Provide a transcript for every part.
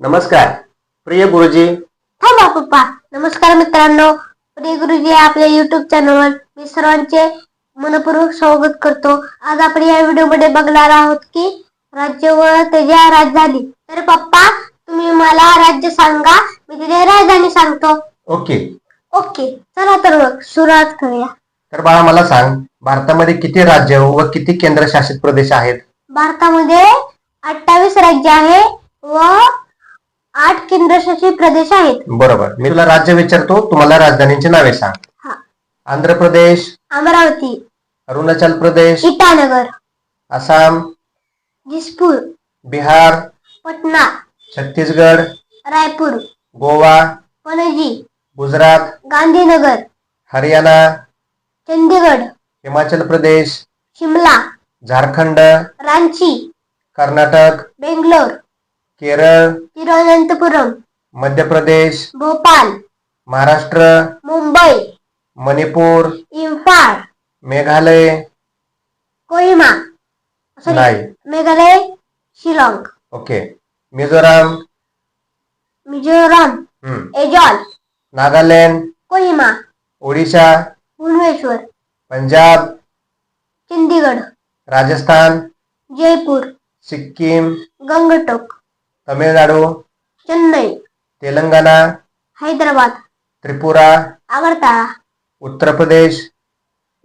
नमस्कार. प्रिय गुरुजी. थांबा पप्पा. नमस्कार मित्रांनो. प्रिय गुरुजी आपल्या युट्यूब चॅनलवर मी सर्वांचे मनपूर्वक स्वागत करतो. आज आपण या व्हिडिओमध्ये बघणार आहोत की राज्य व त्याच्या राजधानी. तर पप्पा तुम्ही मला राज्य सांगा. मी त्याची राजधानी सांगतो. ओके ओके चला तर मग सुरुवात करूया. तर बाळा मला सांग भारतामध्ये किती राज्य व किती केंद्रशासित प्रदेश आहेत? भारतामध्ये अठ्ठावीस राज्य आहे. केंद्रशासित प्रदेश आहेत. बरोबर. मी तुला राज्य विचारतो तुम्हाला राजधानीची नावे सांग. हा. आंध्र प्रदेश अमरावती अरुणाचल प्रदेश इटानगर आसाम दिसपूर बिहार पटना छत्तीसगड रायपूर गोवा पणजी गुजरात गांधीनगर हरियाणा चंदीगड हिमाचल प्रदेश शिमला झारखंड रांची कर्नाटक बेंगलोर केरळ तिरुवनंतपुरम मध्य प्रदेश भोपाल महाराष्ट्र मुंबई मणिपूर इम्फाळ मेघालय. कोहिमा Sorry, नाही. मेघालय शिलाँग. ओके. मिझोराम. मिझोराम हम्म. एजॉल नागालँड. कोहिमा ओडिशा. भुवनेश्वर पंजाब. चंदीगड राजस्थान. जयपूर सिक्कीम. गंगटोक तमिळनाडू. चेन्नई. तेलंगणा हैदराबाद त्रिपुरा आगरताळा उत्तर प्रदेश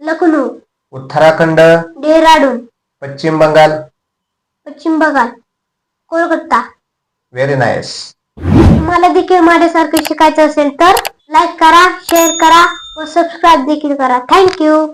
लखनौ उत्तराखंड डेहराडून पश्चिम बंगाल. पश्चिम बंगाल कोलकाता. व्हेरी नाईस तुम्हाला देखील माझ्यासारखं शिकायचं असेल तर लाईक करा शेअर करा व सबस्क्राईब देखील करा. थँक्यू